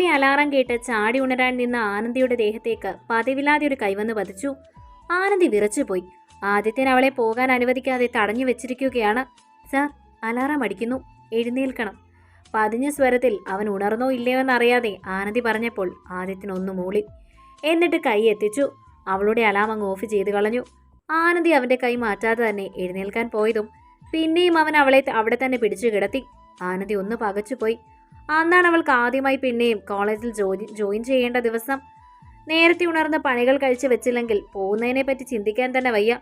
Weekly alarm കേട്ട് ചാടി ഉണരാൻ നിന്ന ആനന്ദിയുടെ ദേഹത്തേക്ക് പതിവില്ലാതെ ഒരു കൈവന്ന് പതിച്ചു. ആനന്ദി വിറച്ചുപോയി. ആദിത്യൻ അവളെ പോകാൻ അനുവദിക്കാതെ തടഞ്ഞു വെച്ചിരിക്കുകയാണ്. സർ അലാറം അടിക്കുന്നു. എഴുന്നേൽക്കണം. പതിഞ്ഞ സ്വരത്തിൽ അവൻ ഉണർന്നോ ഇല്ലയോ എന്നറിയാതെ ആനന്ദി പറഞ്ഞപ്പോൾ ആദിത്യൻ ഒന്ന് മൂളി. എന്നിട്ട് കൈ എത്തിച്ചു. അവളുടെ അലാം അങ്ങ് ഓഫ് ചെയ്ത് കളഞ്ഞു. ആനന്ദി അവന്റെ കൈ മാറ്റാതെ തന്നെ എഴുന്നേൽക്കാൻ പോയതും പിന്നെയും അവൻ അവളെ അവിടെ തന്നെ പിടിച്ചു കിടത്തി. ആനന്ദി ഒന്ന് പകച്ചുപോയി. അന്നാണ് അവൾക്ക് ആദ്യമായി പിന്നെയും കോളേജിൽ ജോലി ജോയിൻ ചെയ്യേണ്ട ദിവസം. നേരത്തെ ഉണർന്ന് പണികൾ കഴിച്ചു വെച്ചില്ലെങ്കിൽ പോകുന്നതിനെ പറ്റി ചിന്തിക്കാൻ തന്നെ വയ്യ.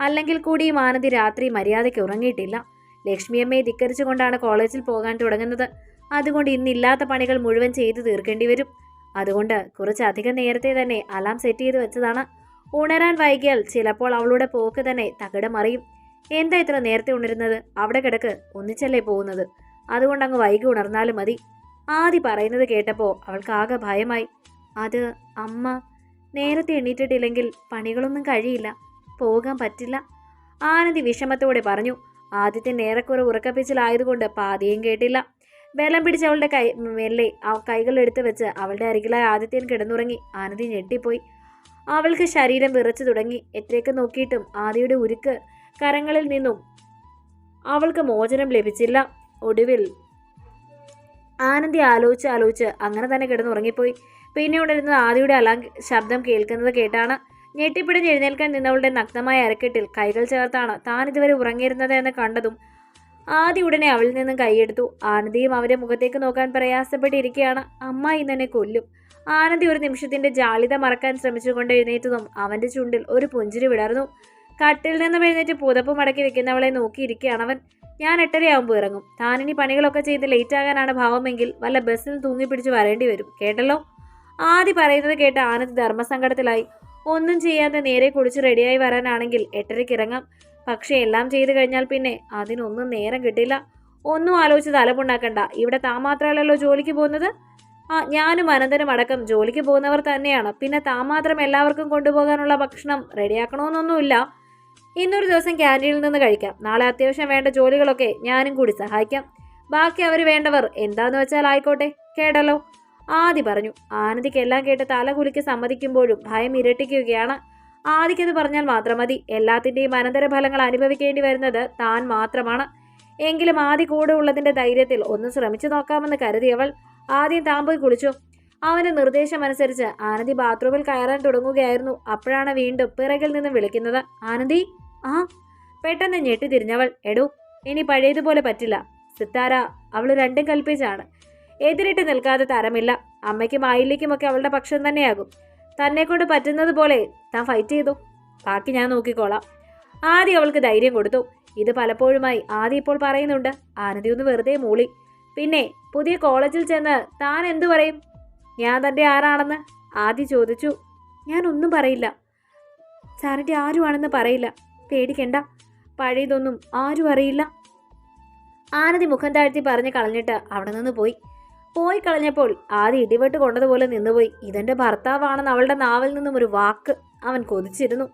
അല്ലെങ്കിൽ കൂടി മാനതി രാത്രി മര്യാദയ്ക്ക് ഉറങ്ങിയിട്ടില്ല. ലക്ഷ്മിയമ്മയെ ധിക്കരിച്ചുകൊണ്ടാണ് കോളേജിൽ പോകാൻ തുടങ്ങുന്നത്. അതുകൊണ്ട് ഇന്നില്ലാത്ത പണികൾ മുഴുവൻ ചെയ്തു തീർക്കേണ്ടി വരും. അതുകൊണ്ട് കുറച്ചധികം നേരത്തെ തന്നെ അലാം സെറ്റ് ചെയ്ത് വെച്ചതാണ്. ഉണരാൻ വൈകിയാൽ ചിലപ്പോൾ അവളുടെ പോക്ക് തന്നെ തകിടമറിയും എന്താ ഇത്ര നേരത്തെ ഉണരുന്നത്? അവിടെ കിടക്ക്. ഒന്നിച്ചല്ലേ പോകുന്നത്? അതുകൊണ്ട് അങ്ങ് വൈകി ഉണർന്നാലും മതി. ആദി പറയുന്നത് കേട്ടപ്പോൾ അവൾക്ക് ആകെ ഭയമായി. അത് അമ്മ നേരത്തെ എണീറ്റിട്ടില്ലെങ്കിൽ പണികളൊന്നും കഴിയില്ല. പോകാൻ പറ്റില്ല. ആനന്ദി വിഷമത്തോടെ പറഞ്ഞു ആദ്യത്തെ ഏറെക്കുറെ ഉറക്കപ്പിച്ചിലായതുകൊണ്ട് പാതിയും കേട്ടില്ല. ബലം പിടിച്ച് അവളുടെ കൈ മെല്ലെ ആ കൈകൾ എടുത്തു വെച്ച് അവളുടെ അരികിലായി ആദിത്യൻ കിടന്നുറങ്ങി. ആനന്ദി ഞെട്ടിപ്പോയി. അവൾക്ക് ശരീരം വിറച്ചു തുടങ്ങി. എത്രയൊക്കെ നോക്കിയിട്ടും ആദിയുടെ ഉരുക്ക് കരങ്ങളിൽ നിന്നും അവൾക്ക് മോചനം ലഭിച്ചില്ല. ഒടുവിൽ ആനന്ദി ആലോചിച്ച് ആലോചിച്ച് അങ്ങനെ തന്നെ കിടന്ന് ഉറങ്ങിപ്പോയി പിന്നെ ഉണരുന്നത് ആദിയുടെ അലാം ശബ്ദം കേൾക്കുന്നത് കേട്ടാണ് ഞെട്ടിപ്പിടിഞ്ഞ് എഴുന്നേൽക്കാൻ നിന്നവളുടെ നഗ്നമായ അരക്കെട്ടിൽ കൈകൾ ചേർത്താണ് താൻ ഇതുവരെ ഉറങ്ങിയിരുന്നത് എന്ന് കണ്ടതും ആദി ഉടനെ അവളിൽ നിന്നും കൈയെടുത്തു ആനന്ദിയും അവരെ മുഖത്തേക്ക് നോക്കാൻ പ്രയാസപ്പെട്ടിരിക്കുകയാണ് അമ്മ ഇന്നെന്നെ കൊല്ലും. ആനന്ദി ഒരു നിമിഷത്തിന്റെ ജാളിത മറക്കാൻ ശ്രമിച്ചുകൊണ്ട് എഴുന്നേറ്റതും അവന്റെ ചുണ്ടിൽ ഒരു പുഞ്ചിരി വിടർന്നു. കട്ടിൽ നിന്ന് എഴുന്നേറ്റ് പുതപ്പ് മടക്കി വെക്കുന്നവളെ നോക്കിയിരിക്കുകയാണ് അവൻ. ഞാൻ എട്ടരയാകുമ്പോൾ ഇറങ്ങും. താനിനി പണികളൊക്കെ ചെയ്ത് ലേറ്റ് ആകാനാണ് ഭാവമെങ്കിൽ വല്ല ബസ്സിൽ തൂങ്ങി പിടിച്ച് വരേണ്ടി വരും. കേട്ടല്ലോ? ആദ്യ പറയുന്നത് കേട്ട് ആനന്ദ് ധർമ്മസങ്കടത്തിലായി. ഒന്നും ചെയ്യാതെ നേരെ കുടിച്ച് റെഡിയായി വരാനാണെങ്കിൽ എട്ടരയ്ക്ക് ഇറങ്ങാം. പക്ഷേ എല്ലാം ചെയ്തു കഴിഞ്ഞാൽ പിന്നെ അതിനൊന്നും നേരം കിട്ടില്ല. ഒന്നും ആലോചിച്ച് തലമുണ്ടാക്കണ്ട. ഇവിടെ താൻ മാത്രമല്ലല്ലോ ജോലിക്ക് പോകുന്നത്? ആ ഞാനും അനന്തനും അടക്കം ജോലിക്ക് പോകുന്നവർ തന്നെയാണ്. പിന്നെ താൻ മാത്രം എല്ലാവർക്കും കൊണ്ടുപോകാനുള്ള ഭക്ഷണം റെഡിയാക്കണമെന്നൊന്നുമില്ല ഇന്നൊരു ദിവസം ക്യാന്റീനിൽ നിന്ന് കഴിക്കാം. നാളെ അത്യാവശ്യം വേണ്ട ജോലികളൊക്കെ ഞാനും കൂടി സഹായിക്കാം. ബാക്കി അവർ വേണ്ടവർ എന്താന്ന് വെച്ചാൽ ആയിക്കോട്ടെ കേടല്ലോ. ആദി പറഞ്ഞു ആനന്ദിക്ക് എല്ലാം കേട്ട് തല കുലുക്കി സമ്മതിക്കുമ്പോഴും ഭയം ഇരട്ടിക്കുകയാണ്. ആദിക്കത് പറഞ്ഞാൽ മാത്രം മതി. എല്ലാത്തിന്റെയും അനന്തരഫലങ്ങൾ അനുഭവിക്കേണ്ടി വരുന്നത് താൻ മാത്രമാണ്. എങ്കിലും ആദി കൂടെ ഉള്ളതിന്റെ ധൈര്യത്തിൽ ഒന്ന് ശ്രമിച്ചു നോക്കാമെന്ന് കരുതിയവൾ ആദ്യം താൻ പോയി കുളിച്ചു. അവന്റെ നിർദ്ദേശം അനുസരിച്ച് ആനന്ദി ബാത്റൂമിൽ കയറാൻ തുടങ്ങുകയായിരുന്നു. അപ്പോഴാണ് വീണ്ടും പിറകിൽ നിന്ന് വിളിക്കുന്നത്. ആനന്ദി? ആ പെട്ടെന്ന് ഞെട്ടി തിരിഞ്ഞവൾ എടോ ഇനി പഴയതുപോലെ പറ്റില്ല. സിത്താര അവൾ രണ്ടും കൽപ്പിച്ചാണ്. എതിരിട്ട് നിൽക്കാതെ തരമില്ല. അമ്മയ്ക്കും ആയില്ലേക്കുമൊക്കെ അവളുടെ പക്ഷം തന്നെയാകും. തന്നെക്കൊണ്ട് പറ്റുന്നത് പോലെ താൻ ഫൈറ്റ് ചെയ്തു. ബാക്കി ഞാൻ നോക്കിക്കോളാം. ആദ്യം അവൾക്ക് ധൈര്യം കൊടുത്തു. ഇത് പലപ്പോഴുമായി ആദ്യം ഇപ്പോൾ പറയുന്നുണ്ട്. ആനന്ദി ഒന്ന് വെറുതെ മൂളി. പിന്നെ പുതിയ കോളേജിൽ ചെന്ന് താൻ എന്തു പറയും? ഞാൻ തന്റെ ആരാണെന്ന്? ആദ്യം ചോദിച്ചു. ഞാൻ ഒന്നും പറയില്ല. സാറിന്റെ ആരുമാണെന്ന് പറയില്ല. പേടിക്കണ്ട. പഴയതൊന്നും ആരും അറിയില്ല. ആനതി മുഖം താഴ്ത്തി പറഞ്ഞ് കളഞ്ഞിട്ട് അവിടെ നിന്ന് പോയി. പോയി കളഞ്ഞപ്പോൾ ആദ്യം ഇടിവെട്ട് കൊണ്ടതുപോലെ നിന്നുപോയി. ഇതെന്റെ ഭർത്താവാണെന്ന് അവളുടെ നാവിൽ നിന്നും ഒരു വാക്ക് അവൻ കൊതിച്ചിരുന്നു.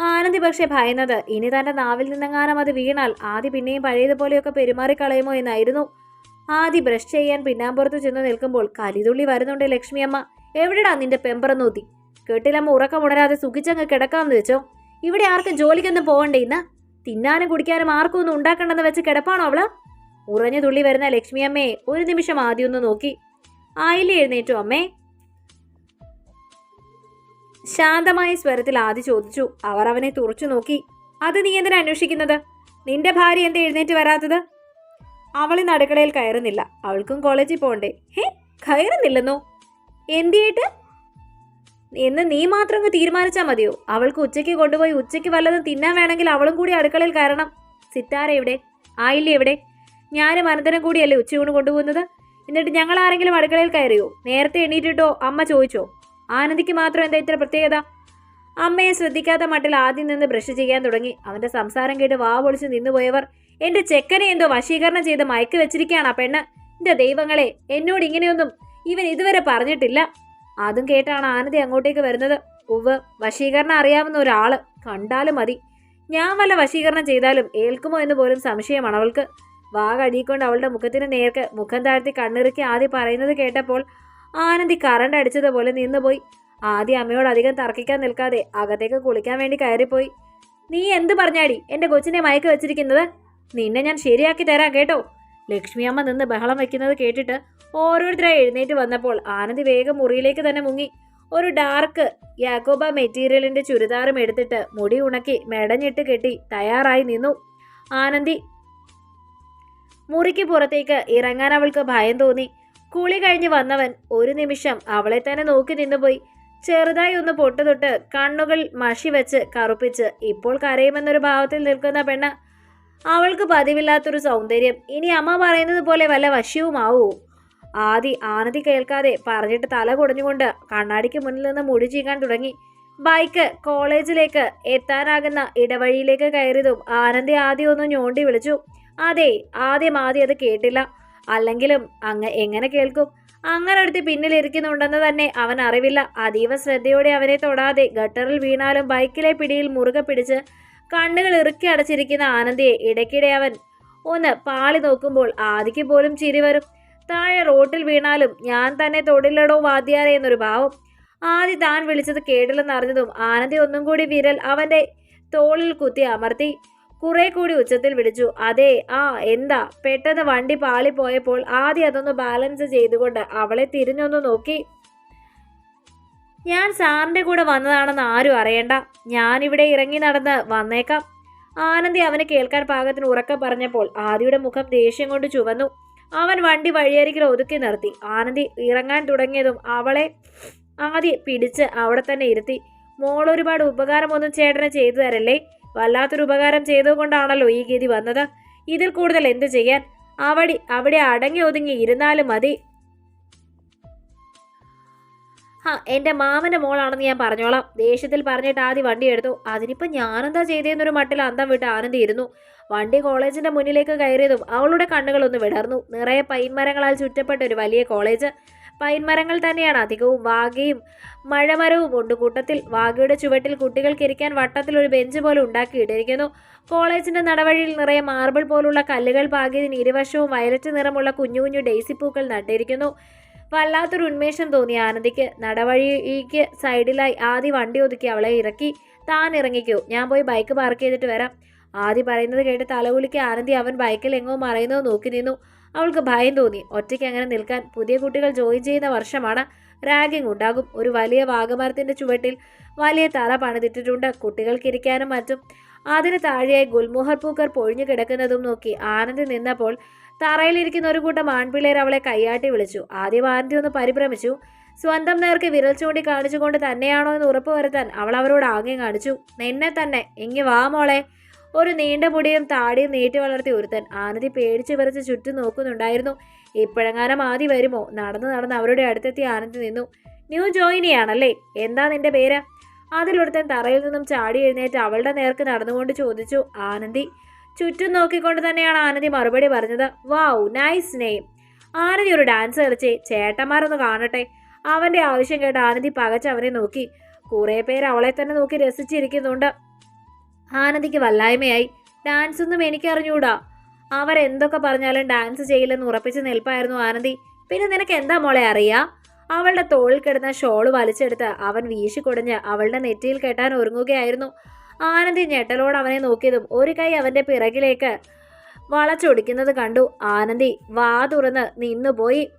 ആനന്ദി പക്ഷേ ഭയന്നത് ഇനി തന്റെ നാവിൽ നിന്നെങ്ങാനും അത് വീണാൽ ആദ്യ പിന്നെയും പഴയതുപോലെയൊക്കെ പെരുമാറിക്കളയുമോ എന്നായിരുന്നു. ആദ്യ ബ്രഷ് ചെയ്യാൻ പിന്നാമ്പുറത്ത് ചെന്ന് നിൽക്കുമ്പോൾ കലിതുള്ളി വരുന്നുണ്ട് ലക്ഷ്മിയമ്മ. എവിടെടാ നിന്റെ പെമ്പറന്നൂത്തി കെട്ടിലമ്മ ഉറക്കമുണരാതെ സുഖിച്ചങ്ങ് കിടക്കാമെന്ന് വെച്ചോ? ഇവിടെ ആർക്കും ജോലിക്കൊന്നും പോകണ്ടേ ഇന്ന്? തിന്നാനും കുടിക്കാനും ആർക്കും ഒന്നും ഉണ്ടാക്കണ്ടെന്ന് വെച്ച് കിടപ്പാണോ അവൾ? ഉറഞ്ഞു തുള്ളി വരുന്ന ലക്ഷ്മി ലക്ഷ്മിയമ്മയെ ഒരു നിമിഷം ആദ്യം ഒന്ന് നോക്കി. ആയില്ലേ എഴുന്നേറ്റു അമ്മേ? ശാന്തമായ സ്വരത്തിൽ ആദ്യ ചോദിച്ചു. അവർ അവനെ തുറച്ചു നോക്കി. അത് നീ എന്തിനാ അന്വേഷിക്കുന്നത്? നിന്റെ ഭാര്യ എന്താ എഴുന്നേറ്റ് വരാത്തത്? അവൾ നടുക്കളയിൽ കയറുന്നില്ല. അവൾക്കും കോളേജിൽ പോകണ്ടേ ഹേ കയറുന്നില്ലെന്നോ? എന്തിയിട്ട്? എന്ന് നീ മാത്രം അങ്ങ് തീരുമാനിച്ചാൽ മതിയോ? അവൾക്ക് ഉച്ചയ്ക്ക് കൊണ്ടുപോയി ഉച്ചയ്ക്ക് വല്ലതും തിന്നാൻ വേണമെങ്കിൽ അവളും കൂടി അടുക്കളയിൽ കയറണം. സിത്താര എവിടെ? ആയില്ല എവിടെ? ഞാൻ അനന്തരം കൂടിയല്ലേ ഉച്ചയൂണ് കൊണ്ടുപോകുന്നത്? എന്നിട്ട് ഞങ്ങൾ ആരെങ്കിലും അടുക്കളയിൽ കയറിയോ? നേരത്തെ എണീറ്റിട്ടോ? അമ്മ ചോദിച്ചോ? ആനന്ദിക്ക് മാത്രം എന്താ ഇത്ര പ്രത്യേകത? അമ്മയെ ശ്രദ്ധിക്കാത്ത മട്ടിൽ ആദ്യം നിന്ന് ബ്രഷ് ചെയ്യാൻ തുടങ്ങി. അവന്റെ സംസാരം കേട്ട് വാ പൊളിച്ച് നിന്നുപോയവർ എന്റെ ചെക്കനെ എന്തോ വശീകരണം ചെയ്ത് മയക്ക് വെച്ചിരിക്കുകയാണ് ആ പെണ്ണ്. എന്റെ ദൈവങ്ങളെ എന്നോട് ഇങ്ങനെയൊന്നും ഇവൻ ഇതുവരെ പറഞ്ഞിട്ടില്ല. അതും കേട്ടാണ് ആനന്ദി അങ്ങോട്ടേക്ക് വരുന്നത്. ഉവ് വശീകരണം അറിയാവുന്ന ഒരാൾ കണ്ടാലും മതി. ഞാൻ വല്ല വശീകരണം ചെയ്താലും ഏൽക്കുമോ എന്ന് പോലും സംശയമാണ് അവൾക്ക്. വാ കഴുകിക്കൊണ്ട് അവളുടെ മുഖത്തിന് നേർക്ക് മുഖം താഴ്ത്തി കണ്ണിറുക്കി ആദ്യം പറയുന്നത് കേട്ടപ്പോൾ ആനന്ദി കറണ്ട് അടിച്ചതുപോലെ നിന്നുപോയി. ആദ്യം അമ്മയോട് അധികം തർക്കിക്കാൻ നിൽക്കാതെ അകത്തേക്ക് കുളിക്കാൻ വേണ്ടി കയറിപ്പോയി. നീ എന്ത് പറഞ്ഞാടി? എന്റെ കൊച്ചിനെ മയക്ക് വെച്ചിരിക്കുന്നത്? നിന്നെ ഞാൻ ശരിയാക്കി തരാം കേട്ടോ. ലക്ഷ്മി അമ്മ നിന്ന് ബഹളം വയ്ക്കുന്നത് കേട്ടിട്ട് ഓരോരുത്തരായി എഴുന്നേറ്റ് വന്നപ്പോൾ ആനന്ദി വേഗം മുറിയിലേക്ക് തന്നെ മുങ്ങി. ഒരു ഡാർക്ക് യാക്കോബ മെറ്റീരിയലിന്റെ ചുരിദാറും എടുത്തിട്ട് മുടി ഉണക്കി മെടഞ്ഞിട്ട് കെട്ടി തയ്യാറായി നിന്നു. ആനന്ദി മുറിക്ക് പുറത്തേക്ക് ഇറങ്ങാൻ അവൾക്ക് ഭയം തോന്നി. കുളി കഴിഞ്ഞ് വന്നവൻ ഒരു നിമിഷം അവളെ തന്നെ നോക്കി നിന്നുപോയി. ചെറുതായി ഒന്ന് പൊട്ടുതൊട്ട് കണ്ണുകൾ മഷി വെച്ച് കറുപ്പിച്ച് ഇപ്പോൾ കരയുമെന്നൊരു ഭാവത്തിൽ നിൽക്കുന്ന പെണ്ണ് അവൾക്ക് പതിവില്ലാത്തൊരു സൗന്ദര്യം. ഇനി അമ്മ പറയുന്നത് പോലെ വല്ല വശ്യവുമാവൂ ആദി ആനതി കേൾക്കാതെ പറഞ്ഞിട്ട് തല കുടഞ്ഞുകൊണ്ട് കണ്ണാടിക്ക് മുന്നിൽ നിന്ന് മുടി ചീകാൻ തുടങ്ങി. ബൈക്ക് കോളേജിലേക്ക് എത്താനാകുന്ന ഇടവഴിയിലേക്ക് കയറിയതും ആനന്ദി ആദ്യം ഒന്ന് ഞോണ്ടി വിളിച്ചു. അതെ ആദ്യം ആദ്യം അത് കേട്ടില്ല. അല്ലെങ്കിലും അങ്ങ് എങ്ങനെ കേൾക്കും? അങ്ങനെ അടുത്ത് പിന്നിലിരിക്കുന്നുണ്ടെന്ന് തന്നെ അവൻ അറിവില്ല. അതീവ ശ്രദ്ധയോടെ അവനെ തൊടാതെ ഗട്ടറിൽ വീണാലും ബൈക്കിലെ പിടിയിൽ മുറുകെ പിടിച്ച് കണ്ണുകൾ ഇറുക്കി അടച്ചിരിക്കുന്ന ആനന്ദിയെ ഇടയ്ക്കിടെ അവൻ ഒന്ന് പാളി നോക്കുമ്പോൾ ആദിക്ക് പോലും ചിരി വരും. താഴെ റോട്ടിൽ വീണാലും ഞാൻ തന്നെ തൊടില്ലടോ വാദ്യാരെ എന്നൊരു ഭാവം. ആദി താൻ വിളിച്ചത് കേട്ടില്ലെന്നറിഞ്ഞതും ആനന്ദി ഒന്നും കൂടി വിരൽ അവന്റെ തോളിൽ കുത്തി അമർത്തി. കുറെ കൂടി ഉച്ചത്തിൽ വിളിച്ചു. അതെ ആ എന്താ? പെട്ടെന്ന് വണ്ടി പാളിപ്പോയപ്പോൾ ആദ്യം അതൊന്ന് ബാലൻസ് ചെയ്തുകൊണ്ട് അവളെ തിരിഞ്ഞൊന്ന് നോക്കി. ഞാൻ സാറിന്റെ കൂടെ വന്നതാണെന്ന് ആരും അറിയണ്ട. ഞാനിവിടെ ഇറങ്ങി നടന്ന് വന്നേക്കാം. ആനന്ദി അവനെ കേൾക്കാൻ പാകത്തിന് ഉറക്കം പറഞ്ഞപ്പോൾ ആദിയുടെ മുഖം ദേഷ്യം കൊണ്ട് ചുവന്നു. അവൻ വണ്ടി വഴിയരികിൽ ഒതുക്കി നിർത്തി. ആനന്ദി ഇറങ്ങാൻ തുടങ്ങിയതും അവളെ ആദി പിടിച്ച് അവിടെ തന്നെ ഇരുത്തി. മോൾ ഒരുപാട് ഉപകാരമൊന്നും ചേട്ടന് ചെയ്തു തരല്ലേ? വല്ലാത്തൊരു ഉപകാരം ചെയ്തുകൊണ്ടാണല്ലോ ഈ ഗതി വന്നത്. ഇതിൽ കൂടുതൽ എന്ത് ചെയ്യാൻ? അവിടെ അവിടെ അടങ്ങി ഒതുങ്ങി ഇരുന്നാലും മതി. ആ എന്റെ മാമന്റെ മോളാണെന്ന് ഞാൻ പറഞ്ഞോളാം. ദേഷ്യത്തിൽ പറഞ്ഞിട്ട് ആദ്യം വണ്ടി എടുത്തു. അതിനിപ്പോൾ ഞാനെന്താ ചെയ്തതെന്നൊരു മട്ടിൽ അന്തം വിട്ട് ആനന്ദി ഇരുന്നു. വണ്ടി കോളേജിന്റെ മുന്നിലേക്ക് കയറിയതും അവളുടെ കണ്ണുകളൊന്ന് വിടർന്നു. നിറയെ പൈൻമരങ്ങളാൽ ചുറ്റപ്പെട്ട ഒരു വലിയ കോളേജ്. പൈൻമരങ്ങൾ തന്നെയാണ് അധികവും. വാഗയും മഴമരവും ഉണ്ട്. കൂട്ടത്തിൽ വാഗയുടെ ചുവട്ടിൽ കുട്ടികൾക്ക് ഇരിക്കാൻ വട്ടത്തിൽ ഒരു ബെഞ്ച് പോലെ ഉണ്ടാക്കിയിട്ടിരിക്കുന്നു കോളേജിന്റെ നടവഴിയിൽ നിറയെ മാർബിൾ പോലുള്ള കല്ലുകൾ പാകിയതിന് ഇരുവശവും വയലറ്റ് നിറമുള്ള കുഞ്ഞു കുഞ്ഞു ഡെയ്സി പൂക്കൾ നട്ടിരിക്കുന്നു. വല്ലാത്തൊരു ഉന്മേഷം തോന്നി ആനന്ദിക്ക് നടവഴിക്ക് സൈഡിലായി ആദ്യ വണ്ടി ഒതുക്കി അവളെ ഇറക്കി താൻ ഇറങ്ങിക്കോ. ഞാൻ പോയി ബൈക്ക് പാർക്ക് ചെയ്തിട്ട് വരാം. ആദ്യ പറയുന്നത് കേട്ട് തലകുലിക്ക് ആനന്ദി അവൻ ബൈക്കിൽ എങ്ങോ മറയുന്നത് നോക്കി നിന്നു. അവൾക്ക് ഭയം തോന്നി. ഒറ്റയ്ക്ക് അങ്ങനെ നിൽക്കാൻ പുതിയ കുട്ടികൾ ജോയിൻ ചെയ്യുന്ന വർഷമാണ് റാഗിംഗ് ഉണ്ടാകും. ഒരു വലിയ വാഗമരത്തിന്റെ ചുവട്ടിൽ വലിയ തറ പണിതിട്ടിട്ടുണ്ട്. കുട്ടികൾക്ക് ഇരിക്കാനും മറ്റും. അതിന് താഴെയായി ഗുൽമോഹർ പൂക്കർ പൊഴിഞ്ഞു കിടക്കുന്നതും നോക്കി ആനന്ദി നിന്നപ്പോൾ തറയിലിരിക്കുന്ന ഒരു കൂട്ടം ആൺപിള്ളേർ അവളെ കൈയാട്ടി വിളിച്ചു. ആദ്യം ആരതി ഒന്ന് പരിഭ്രമിച്ചു. സ്വന്തം നേർക്ക് വിരൽ ചൂണ്ടി കാണിച്ചുകൊണ്ട് തന്നെയാണോ എന്ന് ഉറപ്പ് വരുത്താൻ അവൾ അവരോട് ആംഗ്യം കാണിച്ചു. നിന്നെ തന്നെ. ഇങ്ങി വാ മോളെ ഒരു നീണ്ട മുടിയും താടിയും നീട്ടി വളർത്തി ഒരുത്തൻ ആനതി പേടിച്ചു വിറച്ച് ചുറ്റും നോക്കുന്നുണ്ടായിരുന്നു. ഇപ്പോഴെങ്ങാനും ആദി വരുമോ? നടന്ന് നടന്ന് അവരുടെ അടുത്തെത്തി ആനന്ദി നിന്നു. ന്യൂ ജോയിനിയാണല്ലേ? എന്താ നിന്റെ പേര് അതിലൊരുത്തൻ തറയിൽ നിന്നും ചാടി എഴുന്നേറ്റ് അവളുടെ നേർക്ക് നടന്നുകൊണ്ട് ചോദിച്ചു. ആനന്ദി ചുറ്റും നോക്കിക്കൊണ്ട് തന്നെയാണ് ആനന്ദി മറുപടി പറഞ്ഞത്. വാവ് നൈസ് നെയിം ആനന്ദി ഒരു ഡാൻസ് കളിച്ചേ ചേട്ടന്മാരൊന്ന് കാണട്ടെ. അവന്റെ ആവശ്യം കേട്ട് ആനന്ദി പകച്ച് അവനെ നോക്കി. കുറേ പേര് അവളെ തന്നെ നോക്കി രസിച്ചിരിക്കുന്നുണ്ട്. ആനന്ദിക്ക് വല്ലായ്മയായി. ഡാൻസ് ഒന്നും എനിക്കറിഞ്ഞൂടാ. അവരെന്തൊക്കെ പറഞ്ഞാലും ഡാൻസ് ചെയ്യില്ലെന്ന് ഉറപ്പിച്ച് നിൽപ്പായിരുന്നു ആനന്ദി. പിന്നെ നിനക്ക് എന്താ മോളെ അറിയാ? അവളുടെ തോളിൽ കിടന്ന ഷോൾ വലിച്ചെടുത്ത് അവൻ വീശിക്കൊടിഞ്ഞ് അവളുടെ നെറ്റിയിൽ കെട്ടാൻ ഒരുങ്ങുകയായിരുന്നു. ആനന്ദി ഞെട്ടലോട് അവനെ നോക്കിയതും ഒരു കൈ അവന്റെ പിറകിലേക്ക് വളച്ചൊടിക്കുന്നത് കണ്ടു. ആനന്ദി വാ തുറന്ന് നിന്നുപോയി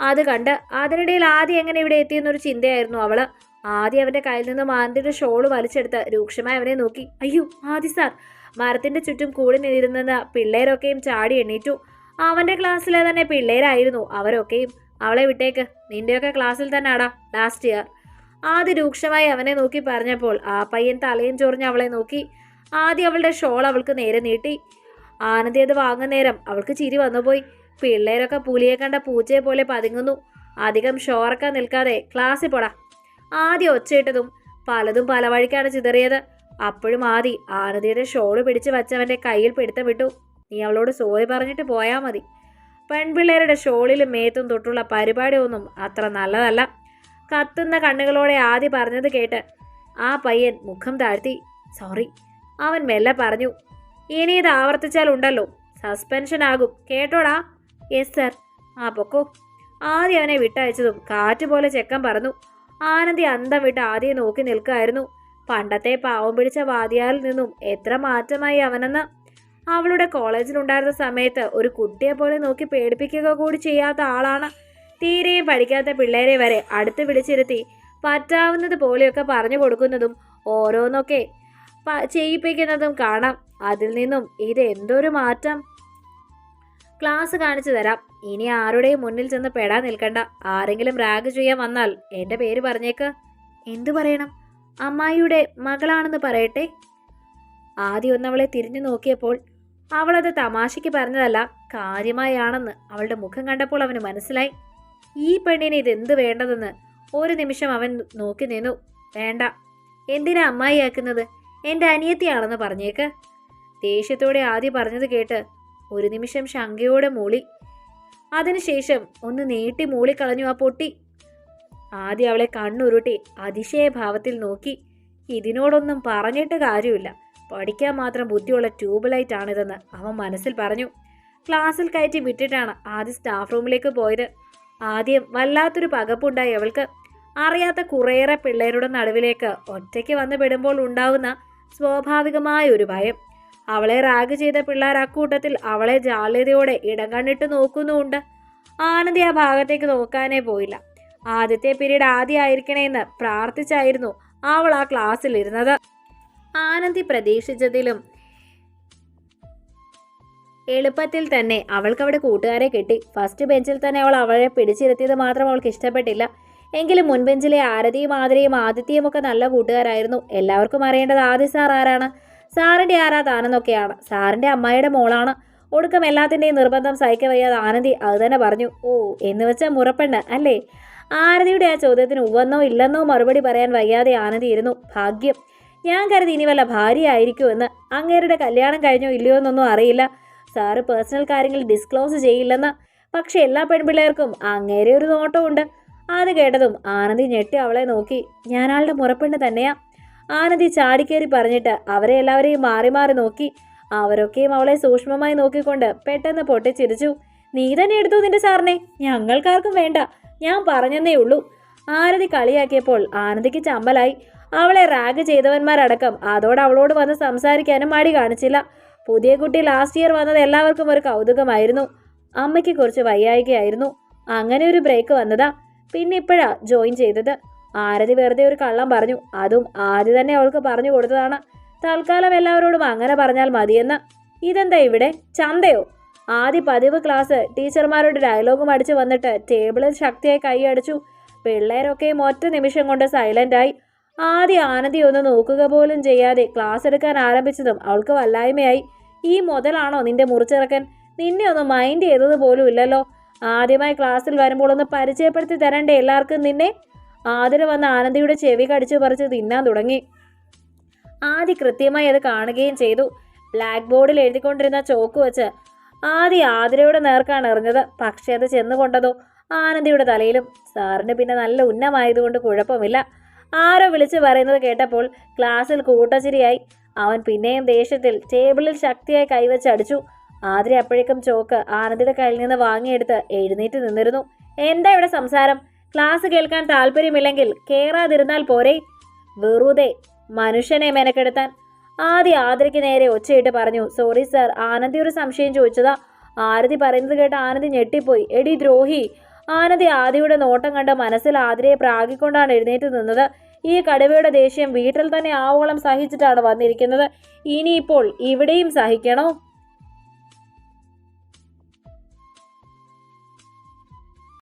അത് കണ്ട് അതിനിടയിൽ ആദ്യം എങ്ങനെ ഇവിടെ എത്തിയെന്നൊരു ചിന്തയായിരുന്നു അവൾ. ആദ്യം അവന്റെ കയ്യിൽ നിന്നും ആനന്ദിയുടെ ഷോൾ വലിച്ചെടുത്ത് രൂക്ഷമായി അവനെ നോക്കി. അയ്യോ ആദി സാർ മരത്തിന്റെ ചുറ്റും കൂടി നിന്നിരുന്ന പിള്ളേരൊക്കെയും ചാടി എണ്ണീറ്റു അവന്റെ ക്ലാസ്സിലെ തന്നെ പിള്ളേരായിരുന്നു അവരൊക്കെയും. അവളെ വിട്ടേക്ക്. നിന്റെയൊക്കെ ക്ലാസ്സിൽ തന്നെ ആടാ ലാസ്റ്റ് ഇയർ ആദ്യ രൂക്ഷമായി അവനെ നോക്കി പറഞ്ഞപ്പോൾ ആ പയ്യൻ തലയും ചൊറിഞ്ഞ് അവളെ നോക്കി. ആദ്യം അവളുടെ ഷോൾ അവൾക്ക് നേരെ നീട്ടി. ആനന്ദി അത് വാങ്ങുന്നേരം അവൾക്ക് ചിരി വന്നുപോയി. പിള്ളേരൊക്കെ പുലിയെ കണ്ട പൂച്ചയെ പോലെ പതുങ്ങുന്നു. അധികം ഷോറക്കാൻ നിൽക്കാതെ ക്ലാസ്സിൽ പോടാ. ആദ്യം ഒച്ചയിട്ടതും പലതും പല വഴിക്കാണ് ചിതറിയത്. അപ്പോഴും ആദി ആനന്ദിയുടെ ഷോൾ പിടിച്ച് വച്ചവന്റെ കയ്യിൽ പിടുത്തം വിട്ടു. നീ അവളോട് സോറി പറഞ്ഞിട്ട് പോയാൽ മതി. പെൺപിള്ളേരുടെ ഷോളിലും മേത്തും തൊട്ടുള്ള പരിപാടിയൊന്നും അത്ര നല്ലതല്ല. കത്തുന്ന കണ്ണുകളോടെ ആദ്യ പറഞ്ഞത് കേട്ട് ആ പയ്യൻ മുഖം താഴ്ത്തി സോറി. അവൻ മെല്ലെ പറഞ്ഞു ഇനി ഇത് ആവർത്തിച്ചാൽ ഉണ്ടല്ലോ. സസ്പെൻഷൻ ആകും. കേട്ടോടാ. Yes sir. ആ പൊക്കോ. ആദ്യം അവനെ വിട്ടയച്ചതും കാറ്റ് പോലെ ചെക്കൻ പറഞ്ഞു ആനന്ദി അന്തം വിട്ട് ആദ്യം നോക്കി നിൽക്കുമായിരുന്നു. പണ്ടത്തെ പാവം പിടിച്ച വാദിയാലിൽ നിന്നും എത്ര മാറ്റമായി അവനെന്ന്. അവളുടെ കോളേജിലുണ്ടായിരുന്ന സമയത്ത് ഒരു കുട്ടിയെ പോലെ നോക്കി പേടിപ്പിക്കുക കൂടി ചെയ്യാത്ത ആളാണ്. തീരെയും പഠിക്കാത്ത പിള്ളേരെ വരെ അടുത്ത് വിളിച്ചിരുത്തി പറ്റാവുന്നത് പോലെയൊക്കെ പറഞ്ഞു കൊടുക്കുന്നതും ഓരോന്നൊക്കെ ചെയ്യിപ്പിക്കുന്നതും കാണാം. അതിൽ നിന്നും ഇത് എന്തൊരു മാറ്റം? ക്ലാസ് കാണിച്ചു തരാം. ഇനി ആരുടെയും മുന്നിൽ ചെന്ന് പെടാൻ നിൽക്കണ്ട. ആരെങ്കിലും റാഗ് ചെയ്യാൻ വന്നാൽ എന്റെ പേര് പറഞ്ഞേക്ക്. എന്തു പറയണം? അമ്മായിയുടെ മകളാണെന്ന് പറയട്ടെ. ആദ്യം ഒന്ന് അവളെ തിരിഞ്ഞു നോക്കിയപ്പോൾ അവളത് തമാശയ്ക്ക് പറഞ്ഞതല്ല കാര്യമായാണെന്ന് അവളുടെ മുഖം കണ്ടപ്പോൾ അവന് മനസ്സിലായി. ഈ പെണ്ണിന് ഇതെന്ത് വേണ്ടതെന്ന് ഒരു നിമിഷം അവൻ നോക്കി നിന്നു. വേണ്ട. എന്തിനാ അമ്മായിയാക്കുന്നത് എന്റെ അനിയത്തിയാണെന്ന് പറഞ്ഞേക്ക്. ദേഷ്യത്തോടെ ആദ്യം പറഞ്ഞത് കേട്ട് ഒരു നിമിഷം ശങ്കയോടെ മൂളി. അതിനുശേഷം ഒന്ന് നീട്ടി മൂളിക്കളഞ്ഞു ആ പൊട്ടി. ആദ്യം അവളെ കണ്ണുരുട്ടി അതിശയഭാവത്തിൽ നോക്കി. ഇതിനോടൊന്നും പറഞ്ഞിട്ട് കാര്യമില്ല. പഠിക്കാൻ മാത്രം ബുദ്ധിയുള്ള ട്യൂബ് ലൈറ്റ് ആണിതെന്ന് അവൻ മനസ്സിൽ പറഞ്ഞു. ക്ലാസ്സിൽ കയറ്റി വിട്ടിട്ടാണ് ആദ്യം സ്റ്റാഫ് റൂമിലേക്ക് പോയത്. ആദ്യം വല്ലാത്തൊരു പകപ്പുണ്ടായി അവൾക്ക്. അറിയാത്ത കുറേയേറെ പിള്ളേരുടെ നടുവിലേക്ക് ഒറ്റയ്ക്ക് വന്നു പെടുമ്പോൾ ഉണ്ടാവുന്ന സ്വാഭാവികമായ ഒരു ഭയം. അവളെ റാഗ് ചെയ്ത പിള്ളേർ അക്കൂട്ടത്തിൽ അവളെ ജാള്യതയോടെ ഇടം കണ്ണിട്ട് നോക്കുന്നുമുണ്ട്. ആനന്ദി ആ ഭാഗത്തേക്ക് നോക്കാനേ പോയില്ല. ആദ്യത്തെ പീരീഡ് ആദ്യമായിരിക്കണേന്ന് പ്രാർത്ഥിച്ചായിരുന്നു അവൾ ആ ക്ലാസ്സിലിരുന്നത്. ആനന്ദി പ്രതീക്ഷിച്ചതിലും എളുപ്പത്തിൽ തന്നെ അവൾക്ക് അവിടെ കൂട്ടുകാരെ കിട്ടി. ഫസ്റ്റ് ബെഞ്ചിൽ തന്നെ അവൾ അവളെ പിടിച്ചിരുത്തിയത് മാത്രം അവൾക്ക് ഇഷ്ടപ്പെട്ടില്ല. എങ്കിലും മുൻബെഞ്ചിലെ ആരതിയും ആതിരയും ആദിത്യയും ഒക്കെ നല്ല കൂട്ടുകാരായിരുന്നു. എല്ലാവർക്കും അറിയേണ്ടത് ആദി സാർ ആരാണ്? സാറിന്റെ ആരാ? താനെന്നൊക്കെയാണ്. സാറിന്റെ അമ്മായിയുടെ മോളാണ്. ഒടുക്കം എല്ലാത്തിന്റെയും നിർബന്ധം സഹിക്ക വയ്യാതെ ആനന്ദി. അത് തന്നെ പറഞ്ഞു. ഓ എന്ന് വെച്ചാൽ മുറപ്പെണ്ണ് അല്ലേ? ആരതിയുടെ ആ ചോദ്യത്തിന് ഉവന്നോ ഇല്ലെന്നോ മറുപടി പറയാൻ വയ്യാതെ ആനന്ദി ഇരുന്നു. ഭാഗ്യം. ഞാൻ കരുതി ഇനി വല്ല ഭാര്യയായിരിക്കുമെന്ന്. അങ്ങേരുടെ കല്യാണം കഴിഞ്ഞോ ഇല്ലയോ എന്നൊന്നും അറിയില്ല. സാറ് പേഴ്സണൽ കാര്യങ്ങൾ ഡിസ്ക്ലോസ് ചെയ്യില്ലെന്ന്. പക്ഷെ എല്ലാ പെൺപിള്ളേർക്കും അങ്ങേരെ ഒരു നോട്ടമുണ്ട്. അത് കേട്ടതും ആനന്ദി ഞെട്ടി അവളെ നോക്കി. ഞാൻ ആളുടെ മുറപ്പെണ്ണ് തന്നെയാ. ആനന്ദി ചാടിക്കേറി പറഞ്ഞിട്ട് അവരെ എല്ലാവരെയും മാറി മാറി നോക്കി. അവരൊക്കെയും അവളെ സൂക്ഷ്മമായി നോക്കിക്കൊണ്ട് പെട്ടെന്ന് പൊട്ടിച്ചിരിച്ചു. നീ തന്നെ എടുത്തു നിന്റെ സാറിനെ? ഞങ്ങൾക്കാർക്കും വേണ്ട. ഞാൻ പറഞ്ഞെന്നേ ഉള്ളൂ. ആനന്ദി കളിയാക്കിയപ്പോൾ ആനന്ദിക്ക് ചമ്മലായി. അവളെ റാഗ് ചെയ്തവന്മാരടക്കം അതോടെ അവളോട് വന്ന് സംസാരിക്കാനും മടി കാണിച്ചില്ല. പുതിയ കുട്ടി ലാസ്റ്റ് ഇയർ വന്നത് എല്ലാവർക്കും ഒരു കൗതുകമായിരുന്നു. അമ്മയ്ക്ക് കുറച്ച് വയ്യായികയായിരുന്നു. അങ്ങനെ ഒരു ബ്രേക്ക് വന്നതാ. പിന്നെ ഇപ്പോഴാ ജോയിൻ ചെയ്തത്. ആരതി വെറുതെ ഒരു കള്ളം പറഞ്ഞു. അതും ആദ്യം തന്നെ അവൾക്ക് പറഞ്ഞു കൊടുത്തതാണ്. തൽക്കാലം എല്ലാവരോടും അങ്ങനെ പറഞ്ഞാൽ മതിയെന്ന്. ഇതെന്താ ഇവിടെ? ചന്തയോ? ആദ്യ പതിവ് ക്ലാസ് ടീച്ചർമാരുടെ ഡയലോഗും അടിച്ചു വന്നിട്ട് ടേബിളിൽ ശക്തിയായി കൈയടിച്ചു. പിള്ളേരൊക്കെയും ഒറ്റ നിമിഷം കൊണ്ട് സൈലന്റായി ആദ്യ ആനന്ദി ഒന്ന് നോക്കുക പോലും ചെയ്യാതെ ക്ലാസ് എടുക്കാൻ ആരംഭിച്ചതും അവൾക്ക് വല്ലായ്മയായി. ഈ മുതലാണോ നിന്റെ മുറിച്ചിറക്കൻ? നിന്നെ ഒന്ന് മൈൻഡ് ചെയ്തത് പോലും ഇല്ലല്ലോ. ആദ്യമായി ക്ലാസ്സിൽ വരുമ്പോൾ ഒന്ന് പരിചയപ്പെടുത്തി തരണ്ടേ എല്ലാവർക്കും നിന്നെ? ആതിര വന്ന ആനന്ദിയുടെ ചെവി കടിച്ചു പറിച്ച് തിന്നാൻ തുടങ്ങി. ആദ്യ കൃത്യമായി അത് കാണുകയും ചെയ്തു. ബ്ലാക്ക് ബോർഡിൽ എഴുതിക്കൊണ്ടിരുന്ന ചോക്ക് വെച്ച് ആദ്യ ആതിരയുടെ നേർക്കാണ് എറിഞ്ഞത്. പക്ഷേ അത് ചെന്നുകൊണ്ടതോ ആനന്ദിയുടെ തലയിലും. സാറിന് പിന്നെ നല്ല ഉന്നമായതുകൊണ്ട് കുഴപ്പമില്ല. ആരോ വിളിച്ചു പറയുന്നത് കേട്ടപ്പോൾ ക്ലാസ്സിൽ കൂട്ടച്ചിരിയായി. അവൻ പിന്നെയും ദേഷ്യത്തിൽ ടേബിളിൽ ശക്തിയായി കൈവച്ചടിച്ചു ആതിരി അപ്പോഴേക്കും ചോക്ക് ആനന്ദിയുടെ കയ്യിൽ നിന്ന് വാങ്ങിയെടുത്ത് എഴുന്നേറ്റ് നിന്നിരുന്നു. എന്താ ഇവിടെ സംസാരം? ക്ലാസ് കേൾക്കാൻ താല്പര്യമില്ലെങ്കിൽ കേറാതിരുന്നാൽ പോരെ. വെറുതെ മനുഷ്യനെ മെനക്കെടുത്താൻ. ആദ്യ ആതിരയ്ക്ക് നേരെ ഒച്ചയിട്ട് പറഞ്ഞു സോറി സർ ആനന്ദി ഒരു സംശയം ചോദിച്ചതാ. ആരതി പറയുന്നത് കേട്ട് ആനന്ദി ഞെട്ടിപ്പോയി. എടി ദ്രോഹി ആനന്ദി ആദിയുടെ നോട്ടം കണ്ട് മനസ്സിൽ ആതിരയെ പ്രാഗിക്കൊണ്ടാണ് എഴുന്നേറ്റ് നിന്നത്. ഈ കടുവയുടെ ദേഷ്യം വീട്ടിൽ തന്നെ ആവോളം സഹിച്ചിട്ടാണ് വന്നിരിക്കുന്നത്. ഇനിയിപ്പോൾ ഇവിടെയും സഹിക്കണോ?